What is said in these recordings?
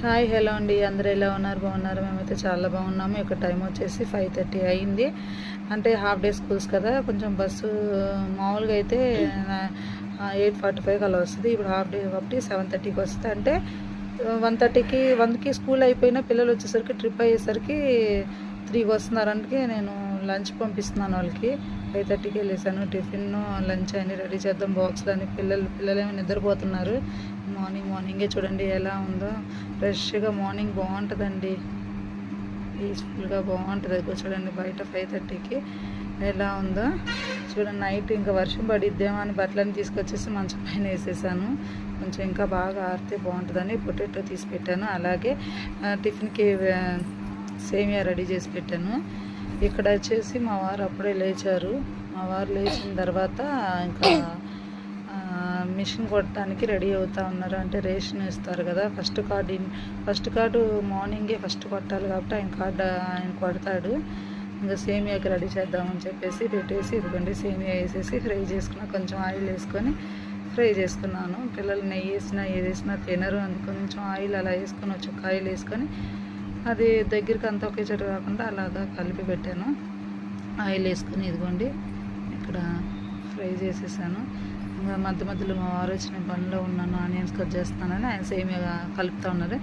Hi hello అండి. అందరూ ఎలా ఉన్నారు? బాగున్నారు? మేమైతే చాలా బాగున్నాము. ఇక్కడ టైం వచ్చేసి ఫైవ్ థర్టీ అయింది. అంటే హాఫ్ డే స్కూల్స్ కదా కొంచెం బస్సు మామూలుగా అయితే ఎయిట్ ఫార్టీ ఫైవ్ అలా వస్తుంది. ఇప్పుడు హాఫ్ డే కాబట్టి సెవెన్ థర్టీకి వస్తుంది. అంటే వన్ థర్టీకి వన్కి స్కూల్ అయిపోయినా పిల్లలు వచ్చేసరికి ట్రిప్ అయ్యేసరికి త్రీకి వస్తున్నారు అందుకే నేను లంచ్ పంపిస్తున్నాను వాళ్ళకి. ఫైవ్ థర్టీకి వెళ్ళేసాను. టిఫిన్ లంచ్ అన్ని రెడీ చేద్దాం బాక్స్లు అని పిల్లలు పిల్లలేమో నిద్రపోతున్నారు. మార్నింగ్ మార్నింగే చూడండి ఎలా ఉందో. ఫ్రెష్గా మార్నింగ్ బాగుంటుందండి. పీస్ఫుల్గా బాగుంటుంది. అది చూడండి బయట ఫైవ్ థర్టీకి ఎలా ఉందో. చూడండి నైట్ ఇంకా వర్షం పడిద్దేమో అని బట్టలని తీసుకొచ్చేసి మంచం పైన వేసేసాను. కొంచెం ఇంకా బాగా ఆరితే బాగుంటుందని పొటాటో తీసి పెట్టాను. అలాగే టిఫిన్కి సేమియా రెడీ చేసి పెట్టాను. ఇక్కడ వచ్చేసి మా వారు అప్పుడే లేచారు. మా వారు లేచిన తర్వాత ఇంకా మిషన్ కొట్టడానికి రెడీ అవుతా ఉన్నారు. అంటే రేషన్ ఇస్తారు కదా ఫస్ట్ కార్డు ఫస్ట్ కార్డు మార్నింగే ఫస్ట్ కొట్టాలి కాబట్టి ఆయన కార్డు ఆయన కొడతాడు. ఇంకా సేమియాకి రెడీ చేద్దామని చెప్పేసి పెట్టేసి ఇదిగోండి సేమియా వేసేసి ఫ్రై చేసుకున్న కొంచెం ఆయిల్ వేసుకొని ఫ్రై చేసుకున్నాను. పిల్లలు నెయ్యి వేసినా ఏది వేసినా తినరు. అని కొంచెం ఆయిల్ అలా వేసుకొని వచ్చి ఒక ఆయిల్ వేసుకొని అది దగ్గరికి అంతా ఒకే చోట కాకుండా అలాగా కలిపి పెట్టాను. ఆయిల్ వేసుకొని ఇదిగోండి ఇక్కడ ఫ్రై చేసేసాను. మధ్య మధ్యలో మా వారు వచ్చిన పనిలో ఉన్నాను ఆనియన్స్ కట్ చేస్తున్నానని ఆయన సేమియా కలుపుతూ ఉన్నారు.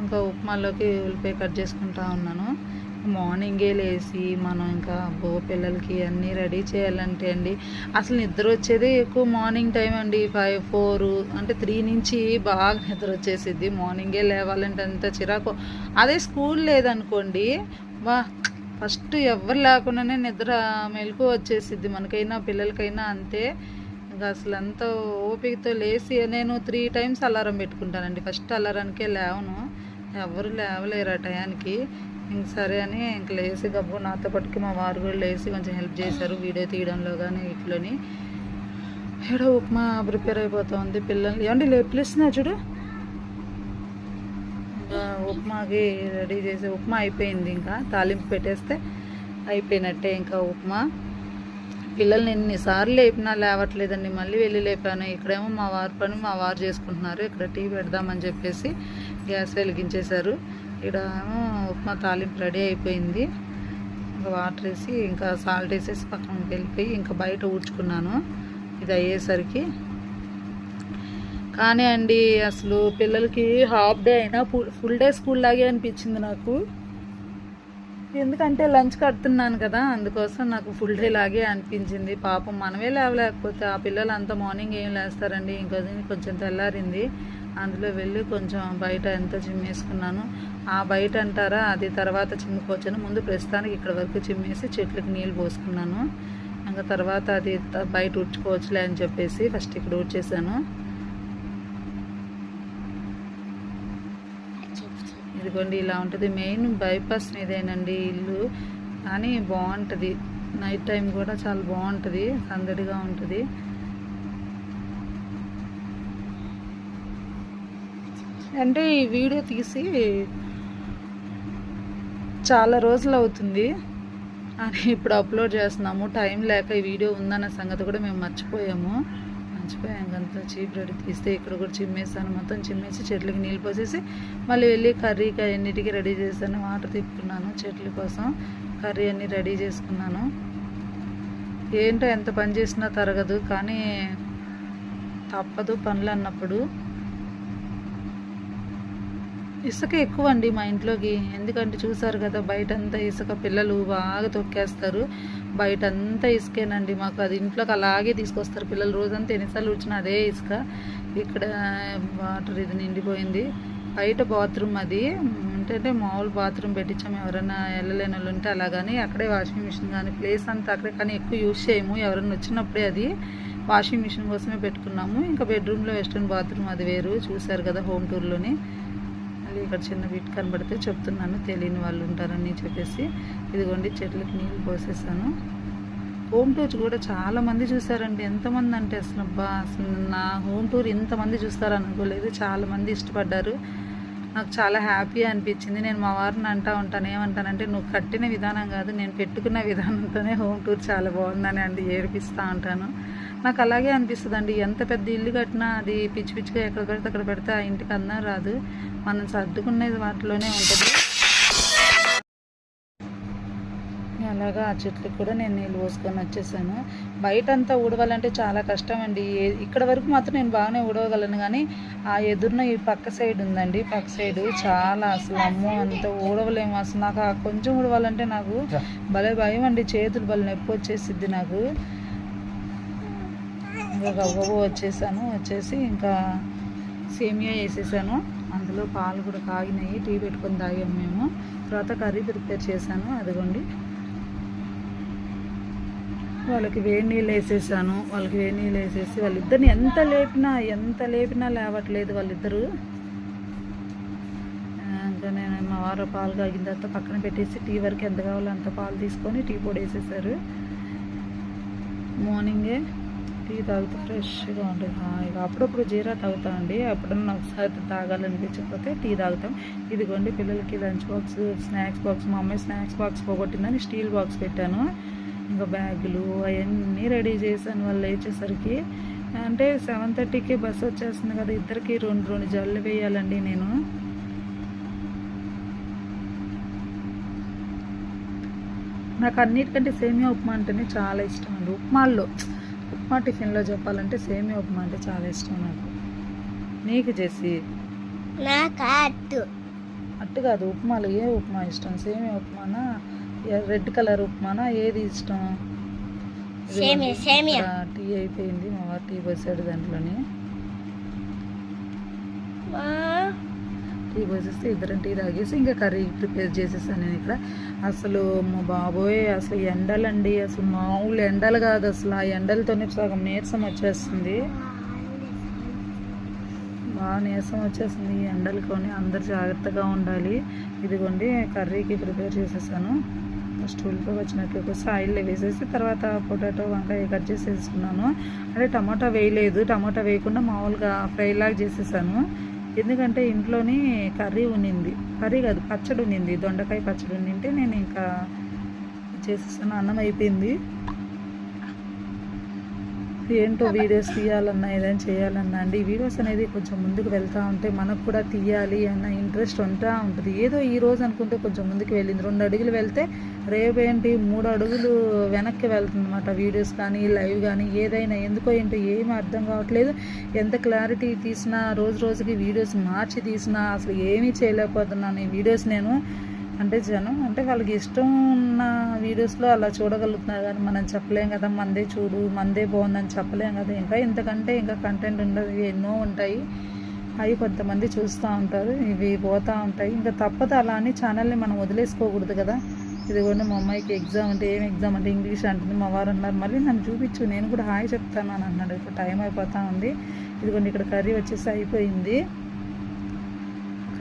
ఇంకా ఉప్మాలోకి ఉల్లిపాయ కట్ చేసుకుంటా ఉన్నాను. మార్నింగే లేచి మనం ఇంకా బో పిల్లలకి అన్నీ రెడీ చేయాలంటే అండి. అసలు నిద్ర వచ్చేది ఎక్కువ మార్నింగ్ టైం అండి. ఫైవ్ ఫోర్ అంటే త్రీ నుంచి బాగా నిద్ర వచ్చేసిద్ది. మార్నింగే లేవాలంటే అంత చిరాకు. అదే స్కూల్ లేదనుకోండి వా ఫస్ట్ ఎవరు లేకుండానే నిద్ర మెలకు వచ్చేసిద్ది. మనకైనా పిల్లలకైనా అంతే. ఇంకా అసలు అంత ఓపికతో లేచి నేను త్రీ టైమ్స్ అలారం పెట్టుకుంటానండి. ఫస్ట్ అలారానికే లేవను. ఎవరు లేవలేరు ఆ టయానికి. ఇంక సరే అని ఇంక లేచి గబ్బు నాతో పట్టుకు మా వారు కూడా లేచి కొంచెం హెల్ప్ చేశారు వీడియో తీయడంలో కానీ ఇట్లని ఏడో ఉప్మా ప్రిపేర్ అయిపోతుంది పిల్లలు. ఏమండి లేపులేస్తున్నా చూడు. ఇంకా ఉప్మాకి రెడీ చేసి ఉప్మా అయిపోయింది ఇంకా. తాలింపు పెట్టేస్తే అయిపోయినట్టే ఇంకా ఉప్మా. పిల్లల్ని ఎన్నిసార్లు లేపినా లేవట్లేదండి. మళ్ళీ వెళ్ళి లేపాను. ఇక్కడేమో మా వారి పని మా వారు చేసుకుంటున్నారు. ఇక్కడ టీ పెడదామని చెప్పేసి గ్యాస్ వెలిగించేశారు. ఇక్కడ ఏమో ఉప్మా తాలింపు రెడీ అయిపోయింది. ఇంకా వాటర్ వేసి ఇంకా సాల్ట్ వేసేసి పక్కన వెళ్ళిపోయి ఇంకా బయట ఊడ్చుకున్నాను. ఇది అయ్యేసరికి. కానీ అండి అసలు పిల్లలకి హాఫ్ డే అయినా ఫుల్ ఫుల్ డే స్కూల్ లాగే అనిపించింది నాకు. ఎందుకంటే లంచ్ కడుతున్నాను కదా అందుకోసం నాకు ఫుల్ డే లాగే అనిపించింది. పాపం మనమే లేవలేకపోతే ఆ పిల్లలు అంతా మార్నింగ్ ఏం లేస్తారండి? ఇంకా కొంచెం తెల్లారింది. అందులో వెళ్ళి కొంచెం బయట ఎంత చిమ్మేసుకున్నాను ఆ బయట అంటారా అది తర్వాత చిమ్ముకోవచ్చాను ముందు ప్రస్తుతానికి ఇక్కడ వరకు చిమ్మేసి చెట్లకు నీళ్ళు పోసుకున్నాను. ఇంకా తర్వాత అది బయట ఉడ్చుకోవచ్చులే అని చెప్పేసి ఫస్ట్ ఇక్కడ ఊడ్చేసాను ఇదిగోండి ఇలా ఉంటుంది. మెయిన్ బైపాస్ మీదేనండి ఇల్లు. కానీ బాగుంటుంది. నైట్ టైం కూడా చాలా బాగుంటుంది. సందడిగా ఉంటుంది. అంటే ఈ వీడియో తీసి చాలా రోజులు అవుతుంది. అని ఇప్పుడు అప్లోడ్ చేస్తున్నాము. టైం లేక ఈ వీడియో ఉందన్న సంగతి కూడా మేము మర్చిపోయాము. మర్చిపోయాం అంతా చీప్ రెడీ తీస్తే ఇక్కడ కూడా చిమ్మేసాను మొత్తం చిమ్మేసి చెట్లకి నీళ్ళు పోసేసి మళ్ళీ వెళ్ళి కర్రీకి అన్నిటికీ రెడీ చేశాను. వాటర్ తిప్పుకున్నాను చెట్ల కోసం. కర్రీ అన్నీ రెడీ చేసుకున్నాను. ఏంటో ఎంత పని చేసినా తరగదు కానీ తప్పదు పనులు అన్నప్పుడు. ఇసుక ఎక్కువ అండి మా ఇంట్లోకి. ఎందుకంటే చూసారు కదా బయట అంతా ఇసుక పిల్లలు బాగా తొక్కేస్తారు. బయట అంతా ఇసుకేనండి మాకు. అది ఇంట్లోకి అలాగే తీసుకొస్తారు పిల్లలు. రోజంతా ఎన్నిసార్లు వచ్చినా అదే ఇసుక. ఇక్కడ వాటర్ ఇది నిండిపోయింది. బయట బాత్రూమ్ అది. ఏంటంటే మామూలు బాత్రూమ్ పెట్టించాము. ఎవరైనా వెళ్ళలేని వాళ్ళు ఉంటే అలాగని. అక్కడే వాషింగ్ మిషన్ కానీ ప్లేస్ అంతా అక్కడే కానీ ఎక్కువ యూజ్ చేయము. ఎవరైనా వచ్చినప్పుడే అది వాషింగ్ మిషన్ కోసమే పెట్టుకున్నాము. ఇంకా బెడ్రూమ్లో వెస్ట్రన్ బాత్రూమ్ అది వేరు. చూశారు కదా హోమ్ టూర్లోని. మళ్ళీ ఇక్కడ చిన్న బిట్ కనబడితే చెప్తున్నాను. తెలియని వాళ్ళు ఉంటారని చెప్పేసి. ఇదిగోండి చెట్లకి నీళ్ళు పోసేసాను. హోమ్ టూర్ కూడా చాలా మంది చూసారండి. ఎంతమంది అంటే అసలు అబ్బా అసలు నా హోమ్ టూర్ ఇంతమంది చూస్తారని అనుకోలేదు. చాలామంది ఇష్టపడ్డారు. నాకు చాలా హ్యాపీ అనిపించింది. నేను మా వారిని అంటా ఉంటాను. ఏమంటానంటే నువ్వు కట్టిన విధానం కాదు నేను పెట్టుకున్న విధానంతోనే హోమ్ టూర్ చాలా బాగుందని అండి ఏడిపిస్తూ ఉంటాను. నాకు అలాగే అనిపిస్తుంది అండి ఎంత పెద్ద ఇల్లు కట్టినా అది పిచ్చి పిచ్చిగా ఎక్కడ పెడితే అక్కడ పెడితే ఆ ఇంటికి అందం రాదు. మనం సర్దుకునేది వాటిలోనే ఉంటుంది. ఆ చెట్లకు కూడా నేను నీళ్ళు పోసుకొని వచ్చేసాను. బయట అంతా ఊడవాలంటే చాలా కష్టం అండి ఇక్కడ వరకు మాత్రం నేను బాగానే ఊడవగలను కానీ ఆ ఎదురున ఈ పక్క సైడ్ ఉందండి. పక్క సైడ్ చాలా అసలు అమ్మో అంత ఊడవలేము. అసలు నాకు ఆ కొంచెం ఊడవాలంటే నాకు భలే భయం అండి. చేతులు భలే నొప్పి వచ్చేసిద్ది నాకు. ఇంకా వచ్చేసాను. వచ్చేసి ఇంకా సేమియా వేసేసాను. అందులో పాలు కూడా కాగినాయి. టీ పెట్టుకొని తాగాము మేము. తర్వాత కర్రీ ప్రిపేర్ చేశాను. అదిగోండి. వాళ్ళకి వేడి నీళ్ళు వేసేసాను. వాళ్ళకి వేడి నీళ్ళు వేసేసి వాళ్ళిద్దరిని ఎంత లేపినా ఎంత లేపినా లేవట్లేదు వాళ్ళిద్దరు. ఇంకా నేను మా వారు పాలు కాగిన తర్వాత పక్కన పెట్టేసి టీ వరకు ఎంత కావాలో అంత పాలు తీసుకొని టీ పొడి వేసేసారు. మార్నింగే టీ తాగితే ఫ్రెష్గా ఉంటుంది హాయిగా అప్పుడప్పుడు జీరా తాగుతామండి అప్పుడన్నా ఒకసారి తాగాలనిపించకపోతే టీ తాగుతాం. ఇదిగోండి పిల్లలకి లంచ్ బాక్స్ స్నాక్స్ బాక్స్ మా అమ్మాయి స్నాక్స్ బాక్స్ పోగొట్టిందని స్టీల్ బాక్స్ పెట్టాను. ఇంకా బ్యాగులు అవన్నీ రెడీ చేశాను వాళ్ళు లేచేసరికి. అంటే సెవెన్ థర్టీకి బస్సు వచ్చేస్తుంది కదా ఇద్దరికి రెండు రెండు జల్లు వేయాలండి నేను. నాకు అన్నిటికంటే సేమియా ఉప్మా అంటేనే చాలా ఇష్టం అండి. ఉప్మాల్లో ఉప్మా టిఫిన్లో చెప్పాలంటే సేమియా ఉప్మా అంటే చాలా ఇష్టం నాకు. నీకు చేసి అట్టు. అట్టు కాదు ఉప్మాలో ఏ ఉప్మా ఇష్టం? సేమియా ఉప్మానా? రెడ్ కలర్ ఉప్మానా ఏది ఇష్టం? టీ అయిపోయింది మా వారు టీ పోసాడు దాంట్లోని. టీ పోసేస్తే ఇద్దరం టీ తాగేసి ఇంకా కర్రీ ప్రిపేర్ చేసేసాను నేను ఇక్కడ. అసలు మా బాబోయ్ అసలు ఎండలండి అసలు మామూలు ఎండలు కాదు అసలు. ఆ ఎండలతోనే సగం నీరసం వచ్చేస్తుంది. బాగా నీరసం వచ్చేస్తుంది ఈ ఎండలతోని. అందరు జాగ్రత్తగా ఉండాలి. ఇదిగోండి కర్రీకి ప్రిపేర్ చేసేసాను. ఫస్ట్ ఉల్లిపాయ వచ్చినట్లకి ఆయిల్ వేసేసి తర్వాత పొటాటో వంకాయ కట్ చేసేసుకున్నాను. అంటే టమాటా వేయలేదు. టమాటా వేయకుండా మామూలుగా ఫ్రైలాగా చేసేసాను. ఎందుకంటే ఇంట్లోని కర్రీ ఉన్నింది. కర్రీ కాదు పచ్చడి ఉన్నింది. దొండకాయ పచ్చడి ఉన్నింటే నేను ఇంకా చేసేసాను. అన్నం అయిపోయింది. ఏంటో వీడియోస్ తీయాలన్నా ఏదైనా చేయాలన్నా అండి వీడియోస్ అనేది కొంచెం ముందుకు వెళ్తూ ఉంటే మనకు కూడా తీయాలి అన్న ఇంట్రెస్ట్ ఉంటా ఉంటుంది. ఏదో ఈ రోజు అనుకుంటే కొంచెం ముందుకు వెళ్ళింది. రెండు అడుగులు వెళ్తే రేపేంటి మూడు అడుగులు వెనక్కి వెళ్తుందన్నమాట వీడియోస్ కానీ లైవ్ కానీ ఏదైనా ఎందుకో ఏంటో ఏమీ అర్థం కావట్లేదు. ఎంత క్లారిటీ తీసినా రోజు రోజుకి వీడియోస్ మార్చి తీసినా అసలు ఏమీ చేయలేకపోతున్నాను ఈ వీడియోస్ నేను. అంటే జనం అంటే వాళ్ళకి ఇష్టం ఉన్న వీడియోస్లో అలా చూడగలుగుతున్నారు కానీ మనం చెప్పలేం కదా మందే చూడు మందే బాగుందని చెప్పలేం కదా. ఇంకా ఇంతకంటే ఇంకా కంటెంట్ ఉండదు ఎన్నో ఉంటాయి. అవి కొంతమంది చూస్తూ ఉంటారు ఇవి పోతూ ఉంటాయి. ఇంకా తప్పదు అలా అని ఛానల్ని మనం వదిలేసుకోకూడదు కదా. ఇదిగోండి మా అమ్మాయికి ఎగ్జామ్ అంటే ఏం ఎగ్జామ్ అంటే ఇంగ్లీష్ అంటుంది మా వారు అన్నారు మళ్ళీ నన్ను చూపించు నేను కూడా హాయ్ చెప్తాను అని అన్నాడు. ఇప్పుడు టైం అయిపోతూ ఉంది. ఇదిగోండి ఇక్కడ కర్రీ వచ్చేసి అయిపోయింది.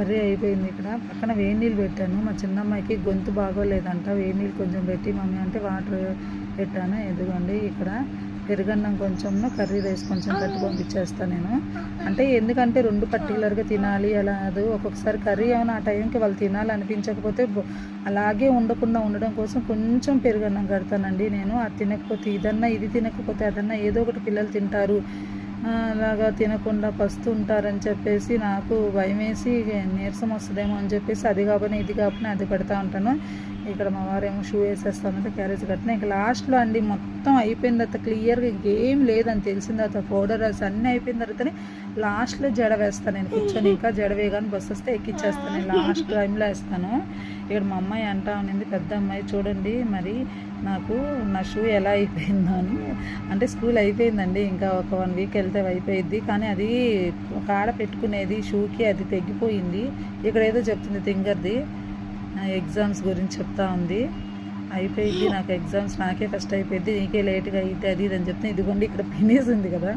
కర్రీ అయిపోయింది ఇక్కడ. పక్కన వేడి నీళ్ళు పెట్టాను. మా చిన్నమ్మాయికి గొంతు బాగోలేదంట. వేడి నీళ్ళు కొంచెం పెట్టి మమ్మీ అంటే వాటర్ పెట్టాను. ఎదుగోండి ఇక్కడ పెరుగన్నం కొంచెం కర్రీ రైస్ కొంచెం కట్టి పంపించేస్తాను నేను. అంటే ఎందుకంటే రెండు పర్టికులర్గా తినాలి అలా అది ఒక్కొక్కసారి కర్రీ ఏమైనా ఆ టైంకి వాళ్ళు తినాలనిపించకపోతే అలాగే ఉండకుండా ఉండడం కోసం కొంచెం పెరుగన్నం కడతానండి నేను. అది తినకపోతే ఇదన్నా ఇది తినకపోతే అదన్నా ఏదో ఒకటి పిల్లలు తింటారు. అలాగా తినకుండా పస్తుంటారని చెప్పేసి నాకు భయం వేసి నీరసం వస్తుందేమో అని చెప్పేసి అది కాబట్టి ఇది కాబట్టి అది పెడతా ఉంటాను. ఇక్కడ మా వారేమో షూ వేసేస్తామంటే క్యారేజ్ కట్టినా. ఇంకా లాస్ట్లో అండి మొత్తం అయిపోయిన తర్వాత క్లియర్గా ఇంకేం లేదని తెలిసిన తర్వాత పౌడర్ రాసి అన్నీ అయిపోయిన తర్వాతనే లాస్ట్లో జడ వేస్తాను నేను. కూర్చొని ఇంకా జడ వేయగానే బస్సు వస్తే ఎక్కిచ్చేస్తాను నేను. లాస్ట్ టైంలో వేస్తాను. ఇక్కడ మా అమ్మాయి అంటా ఉన్నింది పెద్ద అమ్మాయి చూడండి మరి నాకు నా షూ ఎలా అయిపోయిందో అని. అంటే స్కూల్ అయిపోయిందండి. ఇంకా ఒక వన్ వీక్ వెళ్తే అయిపోయింది కానీ అది ఒక ఆడ పెట్టుకునేది షూకి అది తెగిపోయింది. ఇక్కడ ఏదో చెప్తుంది తింగర్ది. ఎగ్జామ్స్ గురించి చెప్తా ఉంది. అయిపోయింది నాకు ఎగ్జామ్స్ నాకే ఫస్ట్ అయిపోయింది నీకే లేట్గా అయితే అది ఇది అని చెప్తే ఇదిగోండి ఇక్కడ ఫినిష్ ఉంది కదా.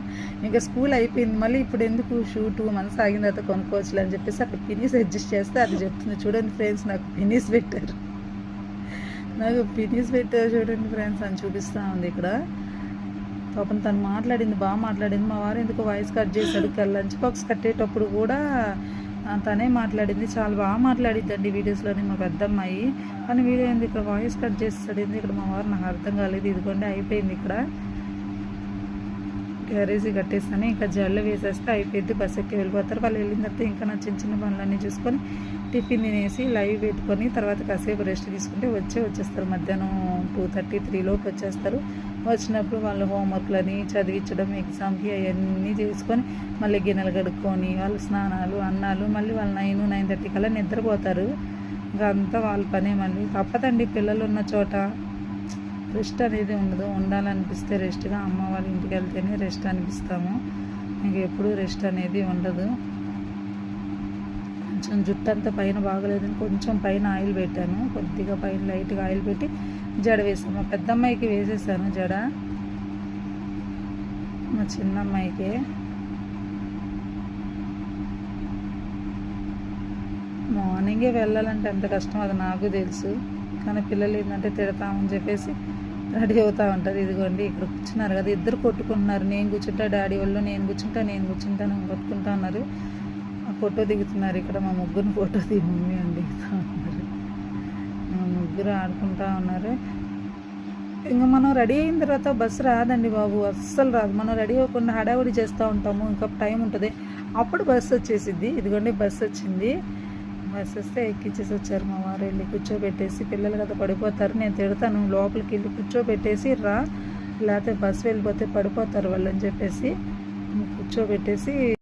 ఇంకా స్కూల్ అయిపోయింది మళ్ళీ ఇప్పుడు ఎందుకు షూ టూ మంత్స్ ఆగిన తర్వాత కొనుక్కోవచ్చు అని చెప్పేసి అక్కడ పినీస్ అడ్జస్ట్ చేస్తే అది చెప్తుంది. చూడండి ఫ్రెండ్స్ నాకు పినీస్ పెట్టారు. నాకు పినీస్ పెట్టారు చూడండి ఫ్రెండ్స్ అని చూపిస్తూ ఉంది ఇక్కడ. పాపం తను మాట్లాడింది బాగా మాట్లాడింది. మా వారు ఎందుకు వాయిస్ కట్ చేశాడు లంచ్ బాక్స్ కట్టేటప్పుడు కూడా తనే మాట్లాడింది. చాలా బాగా మాట్లాడిద్దండి వీడియోస్లోని మా పెద్ద అమ్మాయి కానీ వీడియో ఏంది ఇక్కడ వాయిస్ కట్ చేస్తాడు. ఇక్కడ మా వారు నాకు అర్థం కాలేదు. ఇదిగోండి అయిపోయింది ఇక్కడ. క్యారేజీ కట్టేస్తాను. ఇంకా జల్లు వేసేస్తే అయిపోయింది. బస్ ఎక్కి వెళ్ళిపోతారు. వాళ్ళు వెళ్ళిన తర్వాత ఇంకా నా చిన్న చిన్న పనులన్నీ చూసుకొని టిఫిన్ తినేసి లైవ్ పెట్టుకొని తర్వాత కాసేపు రెస్ట్ తీసుకుంటే వచ్చే వచ్చేస్తారు. మధ్యాహ్నం టూ థర్టీ త్రీ లోపు వచ్చేస్తారు. వచ్చినప్పుడు వాళ్ళు హోంవర్క్లని చదివించడం ఎగ్జామ్కి అవన్నీ చేసుకొని మళ్ళీ గిన్నెలు కడుక్కొని వాళ్ళు స్నానాలు అన్నాలు మళ్ళీ వాళ్ళు నైన్ నైన్ థర్టీ కల్లా నిద్రపోతారు. ఇంకా అంతా వాళ్ళ పనే మళ్ళీ. తప్పదండి పిల్లలు ఉన్న చోట రెస్ట్ అనేది ఉండదు. ఉండాలనిపిస్తే రెస్ట్గా అమ్మ వాళ్ళ ఇంటికి వెళ్తేనే రెస్ట్ అనిపిస్తాము. ఇంక ఎప్పుడూ రెస్ట్ అనేది ఉండదు. కొంచెం జుట్టు అంతా పైన బాగలేదని కొంచెం పైన ఆయిల్ పెట్టాను. కొద్దిగా పైన లైట్గా ఆయిల్ పెట్టి జడ వేసాను మా పెద్దమ్మాయికి వేసేసాను జడ. మా చిన్నమ్మాయికి. మార్నింగే వెళ్ళాలంటే ఎంత కష్టం అది నాకు తెలుసు. కానీ పిల్లలు ఏంటంటే తిడతామని చెప్పేసి రెడీ అవుతూ ఉంటారు ఇదిగోండి ఇక్కడ కూర్చున్నారు కదా ఇద్దరు కొట్టుకుంటున్నారు. నేను కూర్చుంటా డాడీ వాళ్ళు నేను కూర్చుంటా నేను కూర్చుంటాను కొట్టుకుంటా ఉన్నారు. ఆ ఫోటో దిగుతున్నారు. ఇక్కడ మా ముగ్గురు ఫోటో దిగి మమ్మీ అని దిగుతూ ముగ్గురు ఆడుకుంటా ఉన్నారు. ఇంకా మనం రెడీ అయిన తర్వాత బస్సు రాదండి బాబు అస్సలు రాదు. మనం రెడీ అవ్వకుండా హడావుడి చేస్తూ ఉంటాము ఇంకా టైం ఉంటుంది. అప్పుడు బస్సు వచ్చేసిద్ది. ఇదిగోండి బస్సు వచ్చింది. బస్సు వస్తే ఎక్కించేసి వచ్చారు మా వారు. వెళ్ళి కూర్చోబెట్టేసి పిల్లలు కదా పడిపోతారు నేను తిడతాను. లోపలికి వెళ్ళి కూర్చోబెట్టేసి రా లేకపోతే బస్సు వెళ్ళిపోతే పడిపోతారు వాళ్ళని చెప్పేసి కూర్చోబెట్టేసి